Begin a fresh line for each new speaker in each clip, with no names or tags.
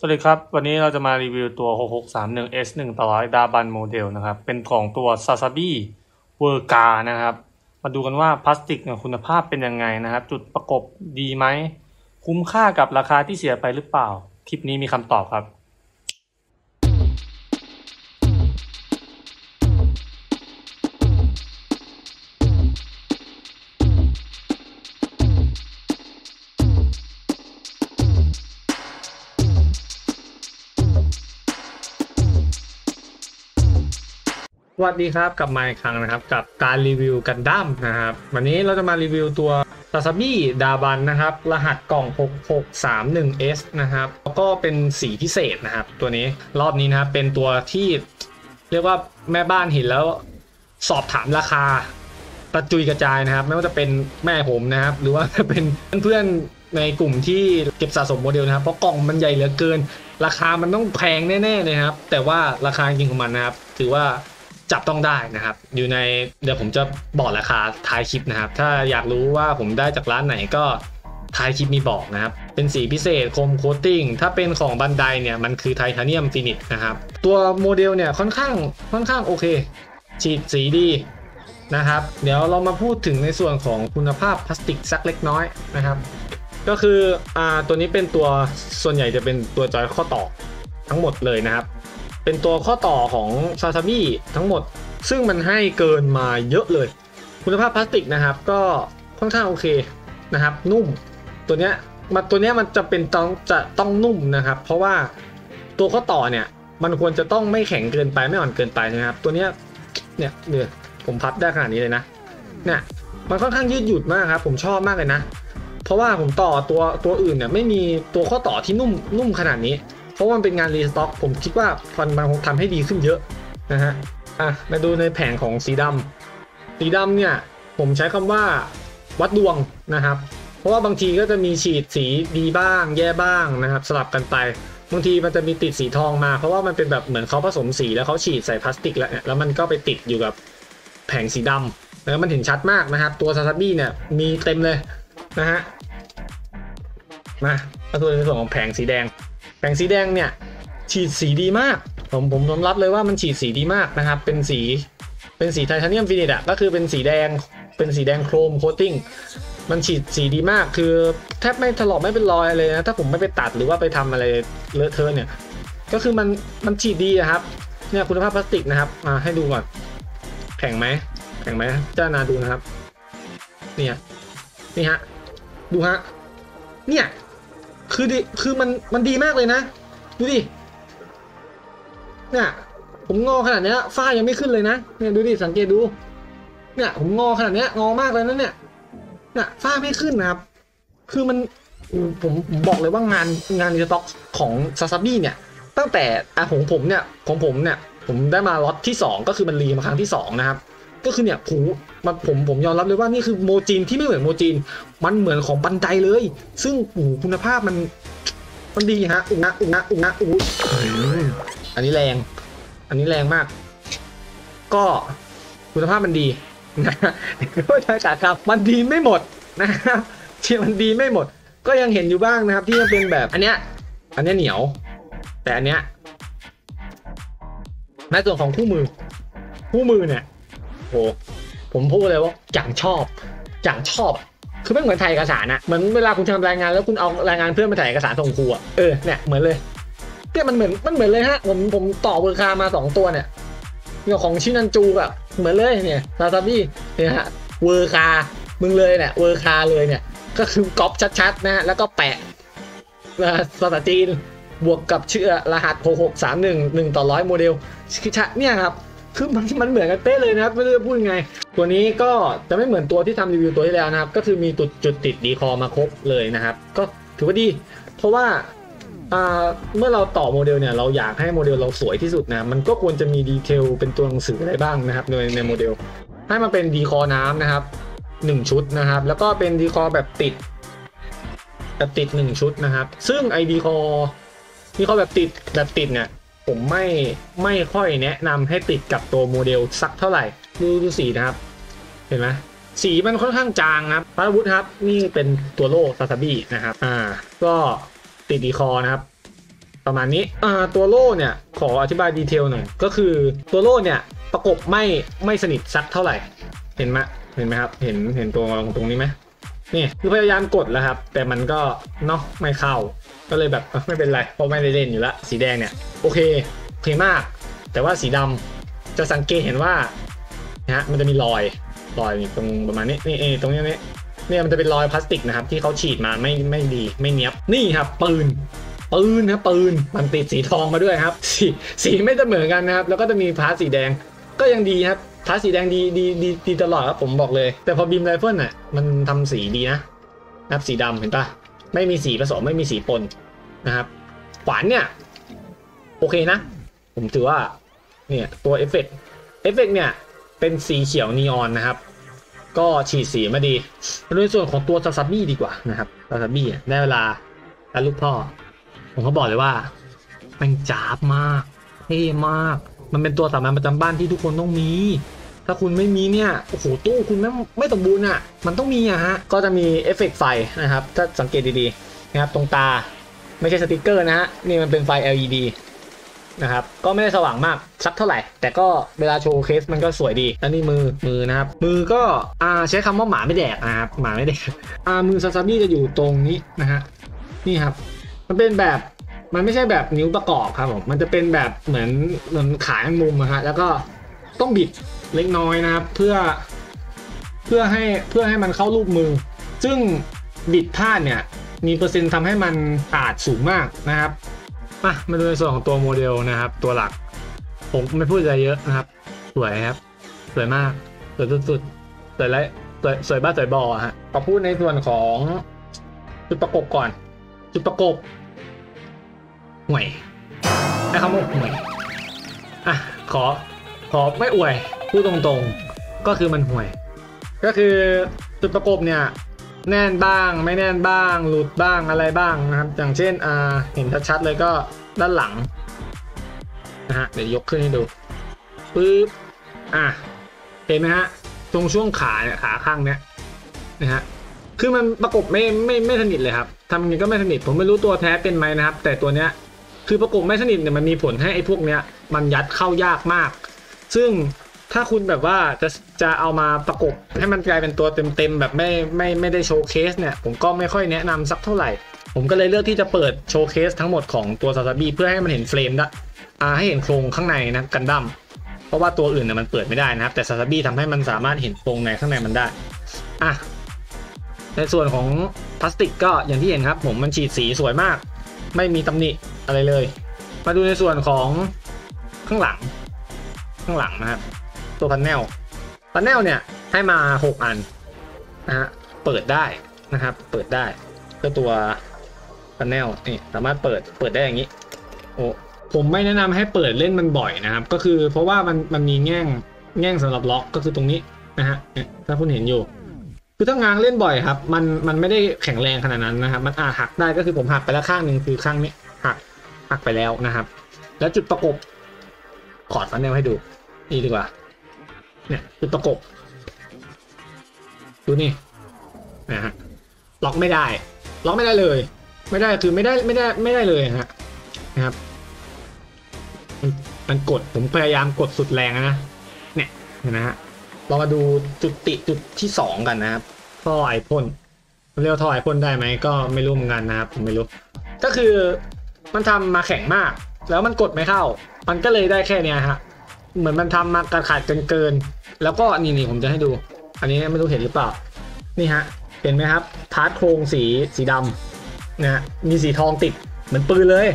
สวัสดีครับ วันนี้เราจะมารีวิวตัว 6631 S1 ต่อร้อยดาบันโมเดลนะครับ เป็นของตัวซาซาบิเวอร์กานะครับ มาดูกันว่าพลาสติกคุณภาพเป็นยังไงนะครับ จุดประกบดีไหม คุ้มค่ากับราคาที่เสียไปหรือเปล่า คลิปนี้มีคำตอบครับ วัสดีครับกลับมาอีกครั้งนะครับ กับการรีวิวกันดั้มนะครับ วันนี้เราจะมารีวิวตัวซาซาบิดาบันนะครับ รหัสกล่อง 6631S นะครับ แล้วก็เป็นสีพิเศษนะครับ ตัวนี้รอบนี้นะครับเป็นตัวที่เรียกว่าแม่บ้านเห็นแล้วสอบถามราคากระจุยกระจายนะครับ ไม่ว่าจะเป็นแม่ผมนะครับ หรือว่าจะเป็นเพื่อนๆในกลุ่มที่เก็บสะสมโมเดลนะครับ เพราะกล่องมันใหญ่เหลือเกิน ราคามันต้องแพงแน่ๆเลยครับ แต่ว่าราคาจริงของมันนะครับ ถือว่า จับต้องได้นะครับ อยู่ในเดี๋ยวผมจะบอกราคาท้ายคลิปนะครับ ถ้าอยากรู้ว่าผมได้จากร้านไหนก็ท้ายคลิปมีบอกนะครับ เป็นสีพิเศษโคมโคตติ้ง ถ้าเป็นของบันไดเนี่ย มันคือไทเทเนียมฟินิชนะครับ ตัวโมเดลเนี่ยค่อนข้างค่อนข้างโอเค ฉีดสีดีนะครับ เดี๋ยวเรามาพูดถึงในส่วนของคุณภาพพลาสติกสักเล็กน้อยนะครับ ก็คืออ่าตัวนี้เป็นตัวส่วนใหญ่จะเป็นตัวจอยข้อต่อทั้งหมดเลยนะครับ เป็นตัวข้อต่อของซาซาบิทั้งหมด ซึ่งมันให้เกินมาเยอะเลย คุณภาพพลาสติกนะครับ ก็ค่อนข้างโอเคนะครับ นุ่มตัวเนี้ยมันตัวเนี้ยมันจะเป็นต้องจะต้องนุ่มนะครับ เพราะว่าตัวข้อต่อเนี่ย มันควรจะต้องไม่แข็งเกินไปไม่อ่อนเกินไปนะครับ ตัวเนี้ยเนี่ยเดี๋ยผมพับได้ขนาดนี้เลยนะเนี่ยมันค่อนข้างยืดหยุ่นมากครับ ผมชอบมากเลยนะ เพราะว่าผมต่อตัวตัวอื่นเนี่ยไม่มีตัวข้อต่อที่นุ่มนุ่มขนาดนี้ เพราะมันเป็นงานรีสต็อกผมคิดว่ามันมันคงทำให้ดีขึ้นเยอะนะฮะอะมาดูในแผงของสีดำสีดำเนี่ยผมใช้คำว่าวัดดวงนะครับ เพราะว่าบางทีก็จะมีฉีดสีดีบ้าง แย่บ้างนะครับ สลับกันไปบางทีมันจะมีติดสีทองมา เพราะว่ามันเป็นแบบเหมือนเขาผสมสีแล้วเขาฉีดใส่พลาสติก แล้วแล้วมันก็ไปติดอยู่กับแผงสีดำแล้วมันเห็นชัดมากนะครับ ตัวซาซาบิเนี่ยมีเต็มเลยนะฮะมา มาดูในส่วนของแผงสีแดง แผงสีแดงเนี่ยฉีดสีดีมาก ผมผมยอมรับเลยว่ามันฉีดสีดีมากนะครับ เป็นสีเป็นสีไทเทเนียมฟินิชอะก็คือเป็นสีแดงเป็นสีแดงโครมโคตติ้งมันฉีดสีดีมากคือแทบไม่ถลอกไม่เป็นรอยเลยนะถ้าผมไม่ไปตัดหรือว่าไปทำอะไรเลอะเทอะเนี่ยก็คือมันมันฉีดดีอะครับเนี่ยคุณภาพพลาสติกนะครับมาให้ดูก่อนแข็งไหมแข็งไหมเจ้านาดูนะครับ เนี่ยนี่ฮะดูฮะเนี่ย คือดิคือมันมันดีมากเลยนะ ดูดิเนี่ยผมงอขนาดเนี้ยฝ้ายังไม่ขึ้นเลยนะเนี่ยดูดิสังเกตดูเนี่ยผมงอขนาดเนี้ยงอมากเลยนะเนี่ยเนี่ยฝ้าไม่ขึ้นนะครับ คือมันผมบอกเลยว่างานงานรีสต็อกของซาซาบิเนี่ย ตั้งแต่อะของผมเนี่ยของผมเนี่ย ผมได้มาล็อตที่ 2 ก็คือมันรีมาครั้งที่2นะครับ ก็คือเนี่ยผมมันผมผมยอมรับเลยว่านี่คือโมจินที่ไม่เหมือนโมจิน มันเหมือนของบันไดเลย ซึ่งโอ้คุณภาพมันมันดีฮะอุนะอุนะอุนะอุอันนี้แรง อันนี้แรงมาก ก็คุณภาพมันดีนะก็ใช่ครับ มันดีไม่หมดนะครับที่มันดีไม่หมด ก็ยังเห็นอยู่บ้างนะครับ ที่มันเป็นแบบอันเนี้ย อันเนี้ยเหนียว แต่อันเนี้ยในส่วนของคู่มือ คู่มือเนี่ย โหผมพูดเลยว่าอย่างชอบอย่างชอบอะคือไม่เหมือนถ่ายเอกสารอะเหมือนเวลาคุณทำรายงานแล้วคุณเอารายงานเพื่อนมาถ่ายเอกสารส่งครูอะเออเนี่ยเหมือนเลยเนี่ยมันเหมือนมันเหมือนเลยฮะผมผมต่อเบอร์คามาสองตัวเนี่ยเนี่ยของชินันจูอะเหมือนเลยเนี่ยซาซาบิเนี่ยฮะเวอร์คามึงเลยเนี่ยเวอร์คาเลยเนี่ยก็คือก๊อปชัดๆนะฮะแล้วก็แปะภาษาจีนบวกกับเชื่อรหัส 6631 1ต่อร้อยโมเดลคือชะเนี่ยครับ คือมันมันเหมือนกันเป๊ะเลยนะครับ ไม่รู้จะพูดยังไง ตัวนี้ก็จะไม่เหมือนตัวที่ทำรีวิวตัวที่แล้วนะครับ ก็คือมีจุดจุดติดดีคอมาครบเลยนะครับ ก็ถือว่าดี เพราะว่าเมื่อเราต่อโมเดลเนี่ยเราอยากให้โมเดลเราสวยที่สุดนะมันก็ควรจะมีดีเทลเป็นตัวหนังสืออะไรบ้างนะครับในในโมเดล ให้มันเป็นดีคอน้ำนะครับหนึ่งชุดนะครับ แล้วก็เป็นดีคอแบบติด แบบติดหนึ่งชุดนะครับ ซึ่งไอดีคอดีคอแบบติดแบบติดเนี่ย ผมไม่ไม่ค่อยแนะนำให้ติดกับตัวโมเดลสักเท่าไหร่ ดูดูสีนะครับ เห็นไหมสีมันค่อนข้างจางครับพาราวุธครับ นี่เป็นตัวโล่ซาซาบินะครับ อ่า ก็ติดดีคอนะครับปประมาณนี้ อ่า ตัวโล่เนี่ย ขออธิบายดีเทลหน่อย ก็คือตัวโล่เนี่ยประกบไม่ไม่สนิทสักเท่าไหร่ เห็นไหมเห็นไหมครับ เห็นเห็นตัวตรงนี้ไหมนี่คือพยายามกดแล้วครับ แต่มันก็เนาะไม่เข้า ก็เลยแบบไม่เป็นไรเพราะไม่ได้เล่นอยู่ละสีแดงเนี่ยโอเคโอเคมาก แต่ว่าสีดำจะสังเกตเห็นว่านะฮะมันจะมีรอยรอยตรงประมาณนี้นี่เอตรงนี้นี่เนี่ยมันจะเป็นรอยพลาสติกนะครับ ที่เขาฉีดมาไม่ไม่ดีไม่เนี้ยบนี่ครับปืนปืนนะปืนมันติดสีทองมาด้วยครับ สีสีไม่เสมอกันนะครับ แล้วก็จะมีพาร์ทสีแดงก็ยังดีครับพาร์ทสีแดงดีดีดีดีตลอดครับผมบอกเลย แต่พอบีมไรเฟิลน่ะมันทำสีดีนะนะครับสีดำเห็นปะ ไม่มีสีผสมไม่มีสีปนนะครับขวานเนี่ย โอเคนะ ผมถือว่าเนี่ยตัวเอฟเฟกต์เอฟเฟกต์เนี่ยเป็นสีเขียวนีออนนะครับ ก็ฉีดสีมาดีมาดูในส่วนของตัวซาซาบี้ดีกว่านะครับซาซาบี้ได้เวลาแล้วลูกพ่อ ผมก็บอกเลยว่าแม่งจ้าบมากเท่มาก มันเป็นตัวสามัญประจำบ้านที่ทุกคนต้องมี ถ้าคุณไม่มีเนี่ยโอ้โหตู้คุณไม่ไม่สมบูรณ์อะมันต้องมีอะฮะก็จะมีเอฟเฟกต์ไฟนะครับถ้าสังเกตดีๆนะครับตรงตาไม่ใช่สติกเกอร์นะฮะนี่มันเป็นไฟ LED นะครับก็ไม่ได้สว่างมากสักเท่าไหร่ แต่ก็เวลาโชว์เคสมันก็สวยดีแล้วนี่มือมือนะครับ มือก็อ่าใช้คำว่าหมาไม่แดกนะครับหมาไม่แดกอ่ามือซาซาบี้จะอยู่ตรงนี้นะฮะนี่ครับ มันเป็นแบบมันไม่ใช่แบบนิ้วประกอบครับผมมันจะเป็นแบบเหมือนเหมือนขายมุมอะฮะแล้วก็ต้องบิด เล็กน้อยนะครับ เพื่อเพื่อให้เพื่อให้มันเข้ารูปมือ ซึ่งบิดพลาดเนี่ย มีเปอร์เซ็นต์ทำให้มันอาจสูงมากนะครับมามาดูในส่วนของตัวโมเดลนะครับ ตัวหลัก ผมไม่พูดอะไรเยอะนะครับ สวยครับ สวยมาก สวยสุดๆสวยไรสวยสวยบ้าสวยบออะฮะก็พูดในส่วนของจุดประกบก่อน จุดประกบห่วยให้คำว่าห่วยอะขอขอไม่อวย พูดตรงๆก็คือมันห่วย ก็คือจุดประกบเนี่ยแน่นบ้างไม่แน่นบ้าง หลุดบ้างอะไรบ้างนะครับอย่างเช่นอ่าเห็นชัดๆเลยก็ด้านหลังนะฮะเดี๋ยวยกขึ้นให้ดูปึ๊บอะเห็นไหมฮะตรงช่วงขาเนี่ยขาข้างเนี้ยนะฮะคือมันประกบไม่ไม่ไม่สนิทเลยครับทำยังไงก็ไม่สนิทผมไม่รู้ตัวแท้เป็นไหมนะครับ แต่ตัวเนี้ยคือประกบไม่สนิทเนี่ยมันมีผลให้ไอ้พวกเนี้ยมันยัดเข้ายากมาก ซึ่ง ถ้าคุณแบบว่าจะจะเอามาประกบให้มันกลายเป็นตัวเต็มๆแบบไม่ไม่ไม่ได้โชว์เคสเนี่ย ผมก็ไม่ค่อยแนะนำสักเท่าไหร่ ผมก็เลยเลือกที่จะเปิดโชว์เคสทั้งหมดของตัวซาซาบีเพื่อให้มันเห็นเฟรมได้อ่าให้เห็นโครงข้างในนะกันดั้มเพราะว่าตัวอื่นเนี่ยมันเปิดไม่ได้นะครับ แต่ซาซาบีทำให้มันสามารถเห็นโครงในข้างในมันได้อะในส่วนของพลาสติกก็อย่างที่เห็นครับ ผมมันฉีดสีสวยมาก ไม่มีตำหนิอะไรเลย มาดูในส่วนของข้างหลัง ข้างหลังนะครับ ตัวพันแนลพันแนลเนี่ยให้มา 6 อันนะฮะเปิดได้นะครับ เปิดได้ก็ตัวพันแนลนี่สามารถเปิดเปิดได้อย่างนี้โอ้ผมไม่แนะนำให้เปิดเล่นมันบ่อยนะครับ ก็คือเพราะว่ามันมันมีแง่งแง่งสำหรับล็อกก็คือตรงนี้นะฮะถ้าคุณเห็นอยู่ คือถ้างางเล่นบ่อยครับ มันมันไม่ได้แข็งแรงขนาดนั้นนะครับ มันอาจหักได้ก็คือผมหักไปแล้วข้างหนึ่งคือข้างนี้หักหักไปแล้วนะครับ แล้วจุดประกบขอดฟันแนลให้ดูนี่ดีกว่า เนี่ยจุดประกบดูนี่นะฮะล็อกไม่ได้ ล็อกไม่ได้เลย ไม่ได้คือไม่ได้ไม่ได้ไม่ได้เลยฮะนะครับมันมันกดผมพยายามกดสุดแรงนะเนี่ยเห็นะฮะเรามาดูจุดติจุดที่สองกันนะครับท่อไอพ่นเรียกว่าท่อไอพ่นได้ไหมก็ไม่รู้เหมือนกันนะครับผมไม่รู้ ก็คือมันทำมาแข็งมาก แล้วมันกดไม่เข้า มันก็เลยได้แค่เนี้ยฮะ เหมือนมันทำมากระขาดเกินเกิน แล้วก็นี่นี่ผมจะให้ดู อันนี้ไม่รู้เห็นหรือเปล่า นี่ฮะ เห็นไหมครับ พาร์ทโครงสีสีดำนะฮะมีสีทองติดเหมือนปืนเลย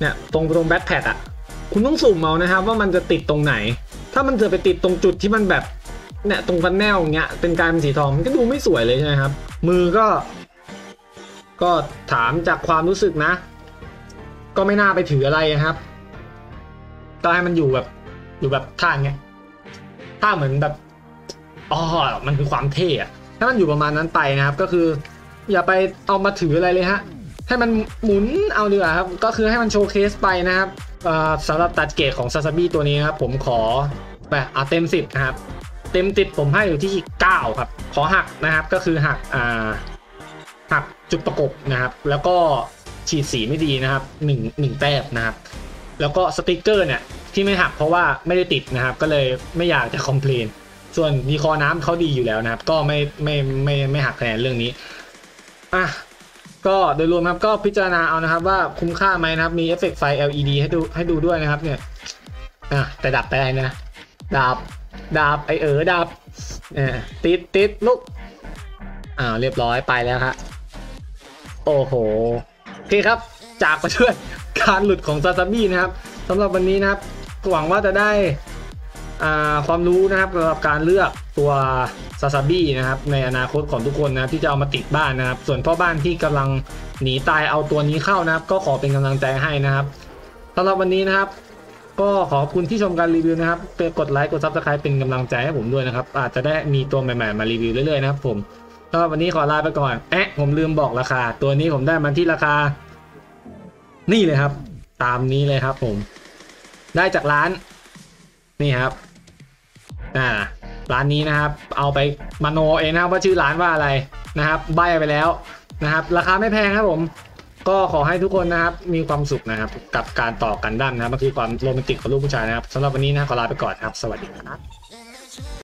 เนี่ยตรงตรงแบ็คแพดอะคุณต้องสุ่มเอานะครับว่ามันจะติดตรงไหน ถ้ามันเจอไปติดตรงจุดที่มันแบบเนี่ยตรงฟันแนลอย่างเงี้ยเป็นการเป็นสีทองมันก็ดูไม่สวยเลยใช่ไหมครับ มือก็ ก็ถามจากความรู้สึกนะ ก็ไม่น่าไปถืออะไรนะครับก็ให้มันอยู่แบบ อยู่แบบท่าเงี้ยท่าเหมือนแบบอ๋อมันคือความเท่อะถ้ามันอยู่ประมาณนั้นไปนะครับ ก็คือ อย่าไปเอามาถืออะไรเลยฮะ ให้มันหมุนเอาดีกว่าครับ ก็คือให้มันโชว์เคสไปนะครับสำหรับตัดเกรดของซาซาบิตัวนี้ครับ ผมขอแบบเอาเต็มสิบนะครับ เต็มติดผมให้อยู่ที่ 9 ครับ ขอหักนะครับ ก็คือหักอ่าหักจุดประกบนะครับ แล้วก็ฉีดสีไม่ดีนะครับหนึ่งหนึ่งแต้มนะครับ แล้วก็สติกเกอร์เนี่ย ที่ไม่หักเพราะว่าไม่ได้ติดนะครับ ก็เลยไม่อยากจะคอมเพลนส่วนดีคอน้ำเขาดีอยู่แล้วนะครับ ก็ไม่ไม่ไม่ไม่หักคะแนนเรื่องนี้อะก็โดยรวมครับก็พิจารณาเอานะครับ ว่าคุ้มค่าไหมนะครับ มีเอฟเฟกต์ไฟ LED ให้ดูให้ดูด้วยนะครับเนี่ยอะแต่ดับไปไรนะดาบดาบไอเออดาบเออติดติดลุกอ่าเรียบร้อยไปแล้วครับโอ้โหโอเคครับจากไปด้วยการหลุดของซาซาบินะครับสำหรับวันนี้นะครับ หวังว่าจะได้ความรู้นะครับสำหรับการเลือกตัวซาซาบินะครับในอนาคตของทุกคนนะที่จะเอามาติดบ้านนะครับ ส่วนพ่อบ้านที่กำลังหนีตายเอาตัวนี้เข้านะครับ ก็ขอเป็นกำลังใจให้นะครับสำหรับวันนี้นะครับ ก็ขอบคุณที่ชมการรีวิวนะครับไปกดไลค์กดซับสไครป์เป็นกำลังใจให้ผมด้วยนะครับ อาจจะได้มีตัวใหม่ๆมารีวิวเรื่อยๆนะครับผมสำหรับวันนี้ขอลาไปก่อนแอะผมลืมบอกราคา ตัวนี้ผมได้มันที่ราคา นี่เลยครับ ตามนี้เลยครับผม ได้จากร้าน นี่ครับอ่าร้านนี้นะครับ เอาไปมโนเองนะครับว่าชื่อร้านว่าอะไรนะครับใบไปแล้วนะครับ ราคาไม่แพงครับผม ก็ขอให้ทุกคนนะครับ มีความสุขนะครับ กับการต่อกันดั้มนะครับมันคือความโรแมนติกของลูกผู้ชายนะครับสำหรับวันนี้นะขอลาไปก่อนครับ สวัสดีครับ